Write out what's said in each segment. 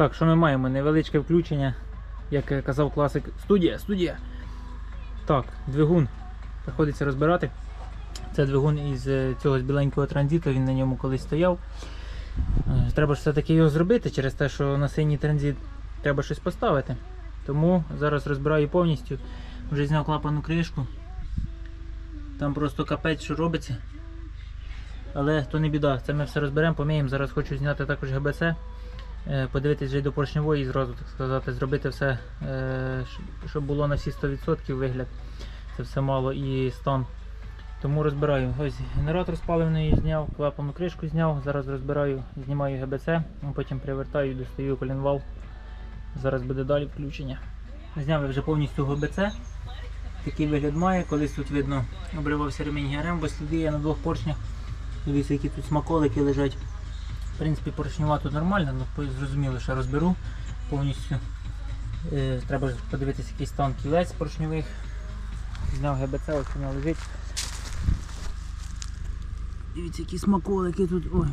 Так, що ми маємо? Невеличке включення, як казав класик. Студія, студія. Так, двигун. Приходиться розбирати. Це двигун із е, цього біленького транзиту, він на ньому колись стояв. Е, Треба ж все-таки його зробити через те, що на синій транзит треба щось поставити. Тому зараз розбираю повністю. Вже зняв клапану кришку. Там просто капець, що робиться. Але то не біда, це ми все розберемо, поміємо. Зараз хочу зняти також ГБЦ, подивитись вже до поршневої і зразу, так сказати, зробити все, е, щоб було на всі 100% вигляд. Це все мало і стан. Тому розбираю. Ось генератор з паливної зняв, клапану кришку зняв, зараз розбираю, знімаю ГБЦ, потім привертаю, достаю колінвал. Зараз буде далі включення. Зняв я вже повністю ГБЦ. Такий вигляд має, колись тут видно обривався ремінь ГРМ, бо сліди є на двох поршнях. Дивіться, які тут смаколики лежать. Принципі, поршнева тут нормально, але зрозуміло, що розберу повністю. Е, треба подивитися який стан кілець поршньових. Зняв ГБЦ, ось вона лежить. Дивіться, які смаколики тут. Ой.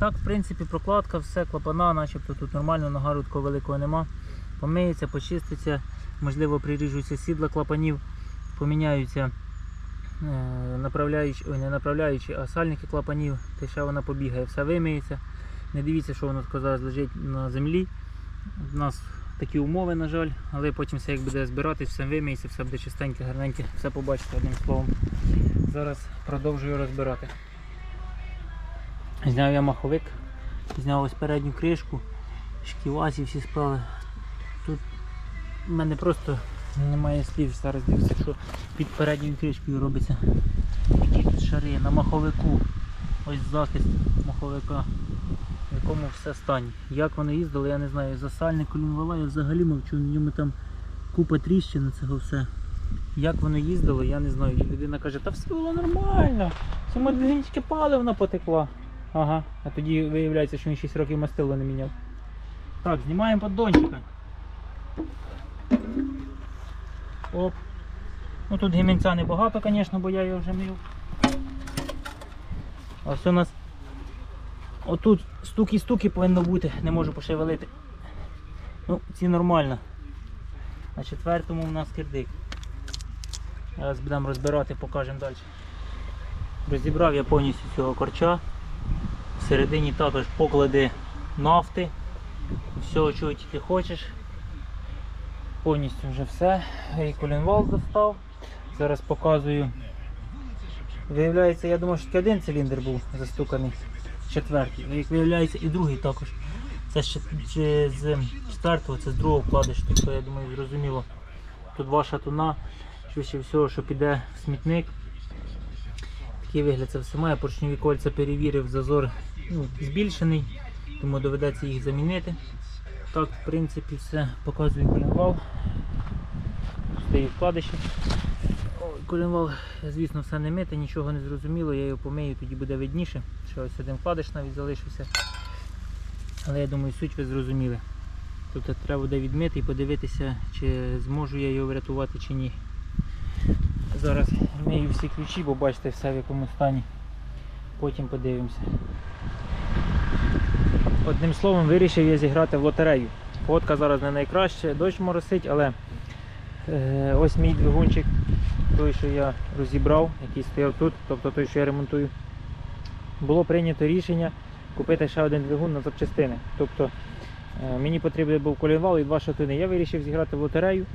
Так, в принципі, прокладка, все, клапана, начебто тут нормально, нагару такого великого нема. Помиється, почиститься, можливо, приріжуться сідла клапанів, поміняються е, направляючі, ой, не направляючі, а сальники клапанів, те ще вона побігає, все вимиється. Не дивіться, що воно зараз лежить на землі. У нас такі умови, на жаль, але потім все як буде збиратись, все вимиється, все буде чистеньке, гарненьке, все побачите одним словом. Зараз продовжую розбирати. Зняв я маховик, зняв ось передню кришку, шківасі всі справи. Тут в мене просто немає слів зараз дивіться, що під передньою кришкою робиться. Які тут шари на маховику. Ось захист маховика, в якому все стані. Як вони їздили, я не знаю. За сальник колінвала я взагалі мовчу, в ньому там купа тріщин цього все. Як воно їздило, я не знаю. І людина каже, та все було нормально. Двигуні тільки паливна потекла. Ага, а тоді виявляється, що він 6 років мастило не міняв. Так, знімаємо поддончика. Оп. Ну тут гімінця небагато, звісно, бо я його вже мив. Ось у нас отут стуки-стуки повинно бути, не можу пошевелити. Ну, ці нормально. На четвертому у нас кирдик. Зараз будемо розбирати, покажемо далі. Розібрав я повністю цього корча. Всередині також поклади нафти. Всього, чого тільки хочеш. Повністю вже все. І колінвал достав. Зараз показую. Виявляється, я думав, що тільки один циліндр був застуканий. Четвертий. Як виявляється, і другий також. Це ще чи з четвертого, це з другого вкладиш. Тобто, я думаю, зрозуміло. Тут ваша туна, швидше всього, що піде в смітник. Такий вигляд це все має. Поршневі кольця перевірив, зазор ну, збільшений, тому доведеться їх замінити. Так, в принципі, все показую колінвал. Стою вкладище. Колінвал, звісно, все не мите, нічого не зрозуміло, я його помию, тоді буде видніше. Ще ось один вкладиш навіть залишився. Але я думаю, суть ви зрозуміли. Тобто треба буде відмити і подивитися, чи зможу я його врятувати чи ні. Зараз мию всі ключі, бо бачите все в якому стані. Потім подивимося. Одним словом, вирішив я зіграти в лотерею. Фотка зараз не найкраще, дощ моросить, але е, ось мій двигунчик, той, що я розібрав, який стояв тут, тобто той, що я ремонтую. Було прийнято рішення купити ще один двигун на запчастини. Тобто е, мені потрібен був колінвал і два шатуни. Я вирішив зіграти в лотерею.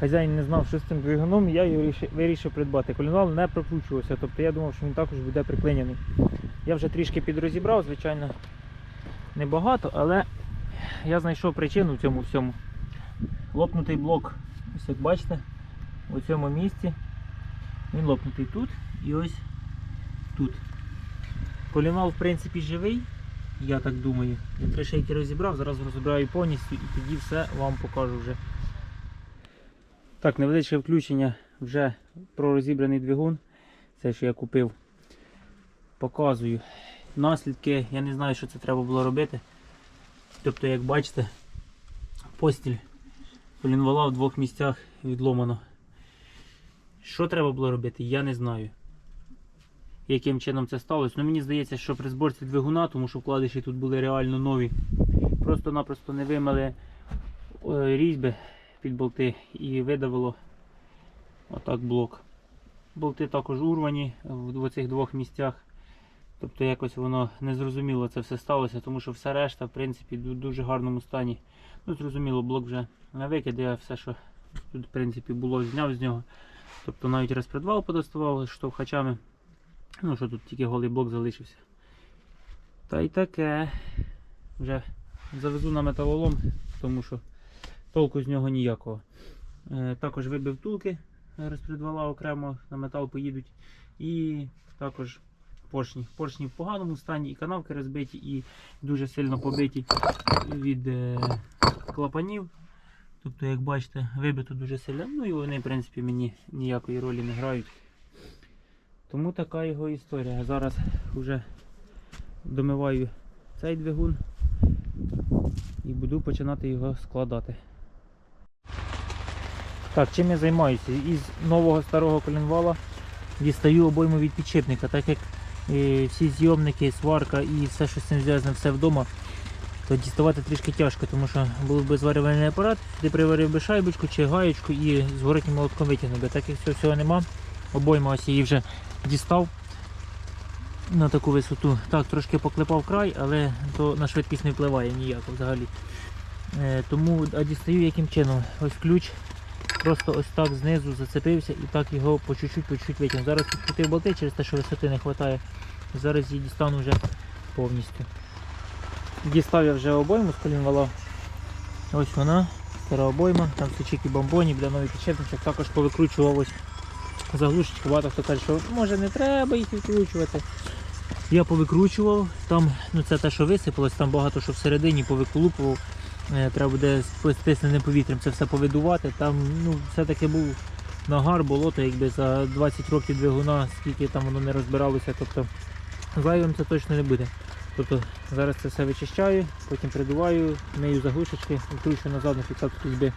Хазяїн не знав, що з цим двигуном, я його вирішив придбати. Колінвал не прокручувався, тобто я думав, що він також буде приклинений. Я вже трішки підрозібрав, звичайно, небагато, але я знайшов причину в цьому всьому. Лопнутий блок, ось як бачите, у цьому місці. Він лопнутий тут і ось тут. Колінвал, в принципі, живий, я так думаю. Я три шейки розібрав, зараз розібраю повністю і тоді все вам покажу вже. Так, невеличке включення вже про розібраний двигун. Це, що я купив. Показую. Наслідки, я не знаю, що це треба було робити. Тобто, як бачите, постіль колінвала в двох місцях відломано. Що треба було робити, я не знаю. Яким чином це сталося. Ну, мені здається, що при зборці двигуна, тому що вкладиші тут були реально нові. просто-напросто не вимили е, різьби під болти і видавило отак блок. Болти також урвані в оцих двох місцях. Тобто якось воно незрозуміло це все сталося, тому що все решта, в принципі, в дуже гарному стані. Ну, зрозуміло, блок вже на викид, я все, що тут, в принципі, було, зняв з нього. Тобто навіть розпредвал подоставав з штовхачами. Ну, що тут тільки голий блок залишився. Та й таке. Вже завезу на металолом, тому що толку з нього ніякого. Е, також вибив втулки розпредвала окремо на метал поїдуть. І також поршні. Поршні в поганому стані, і канавки розбиті, і дуже сильно побиті від е, клапанів. Тобто, як бачите, вибито дуже сильно. Ну і вони, в принципі, мені ніякої ролі не грають. Тому така його історія. Зараз вже домиваю цей двигун і буду починати його складати. Так, чим я займаюся? Із нового старого коленвала дістаю обойму від підшипника, так як е, всі зйомники, сварка і все, що з цим зв'язано, все вдома, то діставати трішки тяжко, тому що був би зварювальний апарат, ти приварив би шайбочку чи гаєчку і з молотком витягнув би. Так як цього всього нема, обойма ось її вже дістав на таку висоту. Так, трошки поклепав край, але то на швидкість не впливає ніяко взагалі. Е, тому а дістаю яким чином. Ось ключ просто ось так знизу зацепився і так його по чуть-чуть, по чуть-чуть витягнув. Зараз підкрутив болти через те, що висоти не вистачає. Зараз її дістану вже повністю. Дістав я вже обойму з колінвала. Ось вона, стара обойма, там сучики бомбоні, буде новий підшипничок, також повикручував ось заглушечку. Багато хто каже, що може не треба їх відкручувати. Я повикручував, там ну це те, що висипалось, там багато що всередині повиколупував. Е, Треба буде з стисненим повітрям це все повидувати. Там ну, все-таки був нагар, болото, якби за 20 років двигуна, скільки там воно не розбиралося, тобто зайвим це точно не буде. Тобто зараз це все вичищаю, потім придуваю, мию заглушечки, відкручую назад на фіксатор різьби